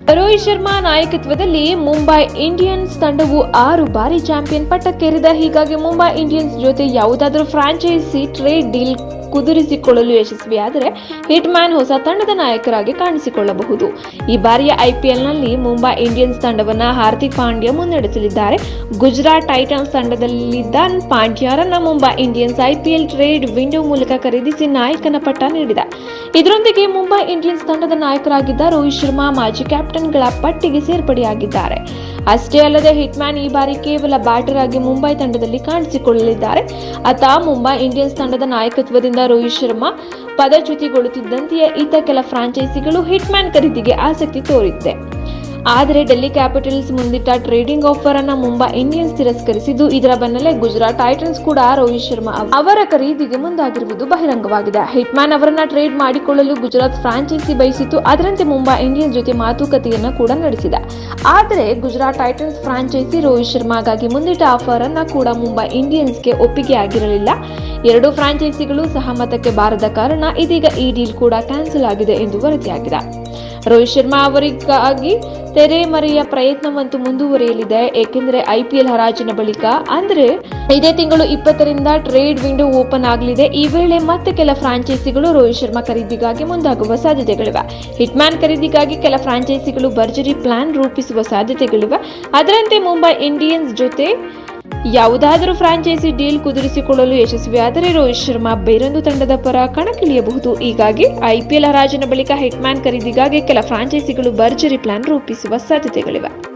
ರೋಹಿತ್ ಶರ್ಮಾ ನಾಯಕತ್ವದಲ್ಲಿ ಮುಂಬೈ ಇಂಡಿಯನ್ಸ್ ತಂಡವು ಆರು ಬಾರಿ ಚಾಂಪಿಯನ್ ಪಟ್ಟಕ್ಕೇರಿದ. ಹೀಗಾಗಿ ಮುಂಬೈ ಇಂಡಿಯನ್ಸ್ ಜೊತೆ ಯಾವುದಾದರೂ ಫ್ರಾಂಚೈಸಿ ಟ್ರೇಡ್ ಡೀಲ್ ಕುದುರಿಸಿಕೊಳ್ಳಲು ಯಶಸ್ವಿಯಾದರೆ ಹಿಟ್ ಮ್ಯಾನ್ ಹೊಸ ತಂಡದ ನಾಯಕರಾಗಿ ಕಾಣಿಸಿಕೊಳ್ಳಬಹುದು. ಈ ಬಾರಿಯ ಐಪಿಎಲ್ನಲ್ಲಿ ಮುಂಬೈ ಇಂಡಿಯನ್ಸ್ ತಂಡವನ್ನ ಹಾರ್ದಿಕ್ ಪಾಂಡ್ಯ ಮುನ್ನಡೆಸಲಿದ್ದಾರೆ. ಗುಜರಾತ್ ಟೈಟನ್ಸ್ ತಂಡದಲ್ಲಿದ್ದ ಪಾಂಡ್ಯರನ್ನ Mumbai Indians IPL trade window ಮೂಲಕ ಖರೀದಿಸಿ ನಾಯಕನ ಪಟ್ಟ ನೀಡಿದೆ. ಇದರೊಂದಿಗೆ ಮುಂಬೈ ಇಂಡಿಯನ್ಸ್ ತಂಡದ ನಾಯಕರಾಗಿದ್ದ ರೋಹಿತ್ ಶರ್ಮಾ ಮಾಜಿ ಕ್ಯಾಪ್ಟನ್ಗಳ ಪಟ್ಟಿಗೆ ಸೇರ್ಪಡೆಯಾಗಿದ್ದಾರೆ. ಅಷ್ಟೇ ಅಲ್ಲದೆ ಹಿಟ್ಮ್ಯಾನ್ ಈ ಬಾರಿ ಕೇವಲ ಬ್ಯಾಟರ್ ಆಗಿ ಮುಂಬೈ ತಂಡದಲ್ಲಿ ಕಾಣಿಸಿಕೊಳ್ಳಲಿದ್ದಾರೆ. ಆತ ಮುಂಬೈ ಇಂಡಿಯನ್ಸ್ ತಂಡದ ನಾಯಕತ್ವದಿಂದ ರೋಹಿತ್ ಶರ್ಮಾ ಪದಚ್ಯುತಿಗೊಳ್ಳುತ್ತಿದ್ದಂತೆಯೇ ಈತ ಕೆಲ ಫ್ರಾಂಚೈಸಿಗಳು ಹಿಟ್ಮ್ಯಾನ್ ಖರೀದಿಗೆ ಆಸಕ್ತಿ ತೋರಿದೆ ಆದರೆ ಡೆಲ್ಲಿ ಕ್ಯಾಪಿಟಲ್ಸ್ ಮುಂದಿಟ್ಟ ಟ್ರೇಡಿಂಗ್ ಆಫರ್ ಅನ್ನ ಮುಂಬೈ ಇಂಡಿಯನ್ಸ್ ತಿರಸ್ಕರಿಸಿದ್ದು, ಇದರ ಬೆನ್ನಲ್ಲೇ ಗುಜರಾತ್ ಟೈಟನ್ಸ್ ಕೂಡ ರೋಹಿತ್ ಶರ್ಮಾ ಅವರ ಖರೀದಿಗೆ ಮುಂದಾಗಿರುವುದು ಬಹಿರಂಗವಾಗಿದೆ. ಹಿಟ್ಮ್ಯಾನ್ ಅವರನ್ನ ಟ್ರೇಡ್ ಮಾಡಿಕೊಳ್ಳಲು ಗುಜರಾತ್ ಫ್ರಾಂಚೈಸಿ ಬಯಸಿತು ಅದರಂತೆ ಮುಂಬೈ ಇಂಡಿಯನ್ಸ್ ಜೊತೆ ಮಾತುಕತೆಯನ್ನ ಕೂಡ ನಡೆಸಿದೆ. ಆದರೆ ಗುಜರಾತ್ ಟೈಟನ್ಸ್ ಫ್ರಾಂಚೈಸಿ ರೋಹಿತ್ ಶರ್ಮಾಗಾಗಿ ಮುಂದಿಟ್ಟ ಆಫರ್ ಅನ್ನ ಕೂಡ ಮುಂಬೈ ಇಂಡಿಯನ್ಸ್ಗೆ ಒಪ್ಪಿಗೆ ಆಗಿರಲಿಲ್ಲ ಎರಡು ಫ್ರಾಂಚೈಸಿಗಳು ಸಹಮತಕ್ಕೆ ಬಾರದ ಕಾರಣ ಇದೀಗ ಈ ಡೀಲ್ ಕೂಡ ಕ್ಯಾನ್ಸಲ್ ಆಗಿದೆ ಎಂದು ವರದಿಯಾಗಿದೆ. ರೋಹಿತ್ ಶರ್ಮಾ ಅವರಿಗಾಗಿ ತೆರೆಮರೆಯ ಪ್ರಯತ್ನವಂತೂ ಮುಂದುವರಿಯಲಿದೆ. ಏಕೆಂದರೆ ಐಪಿಎಲ್ ಹರಾಜಿನ ಬಳಿಕ ಅಂದ್ರೆ ಇದೇ ತಿಂಗಳು ಇಪ್ಪತ್ತರಿಂದ ಟ್ರೇಡ್ ವಿಂಡೋ ಓಪನ್ ಆಗಲಿದೆ. ಈ ವೇಳೆ ಮತ್ತೆ ಕೆಲ ಫ್ರಾಂಚೈಸಿಗಳು ರೋಹಿತ್ ಶರ್ಮಾ ಖರೀದಿಗಾಗಿ ಮುಂದಾಗುವ ಸಾಧ್ಯತೆಗಳಿವೆ. ಹಿಟ್ಮ್ಯಾನ್ ಖರೀದಿಗಾಗಿ ಕೆಲ ಫ್ರಾಂಚೈಸಿಗಳು ಭರ್ಜರಿ ಪ್ಲಾನ್ ರೂಪಿಸುವ ಸಾಧ್ಯತೆಗಳಿವೆ. ಅದರಂತೆ ಮುಂಬೈ ಇಂಡಿಯನ್ಸ್ ಜೊತೆ ಯಾವುದಾದರೂ ಫ್ರಾಂಚೈಸಿ ಡೀಲ್ ಕುದುರಿಸಿಕೊಳ್ಳಲು ಯಶಸ್ವಿಯಾದರೆ ರೋಹಿತ್ ಶರ್ಮಾ ಬೇರೊಂದು ತಂಡದ ಪರ ಕಣಕ್ಕಿಳಿಯಬಹುದು. ಹೀಗಾಗಿ ಐಪಿಎಲ್ ಹರಾಜಿನ ಬಳಿಕ ಹಿಟ್ಮ್ಯಾನ್ ಖರೀದಿಗಾಗಿ ಕೆಲ ಫ್ರಾಂಚೈಸಿಗಳು ಭರ್ಜರಿ ಪ್ಲಾನ್ ರೂಪಿಸುವ ಸಾಧ್ಯತೆಗಳಿವೆ.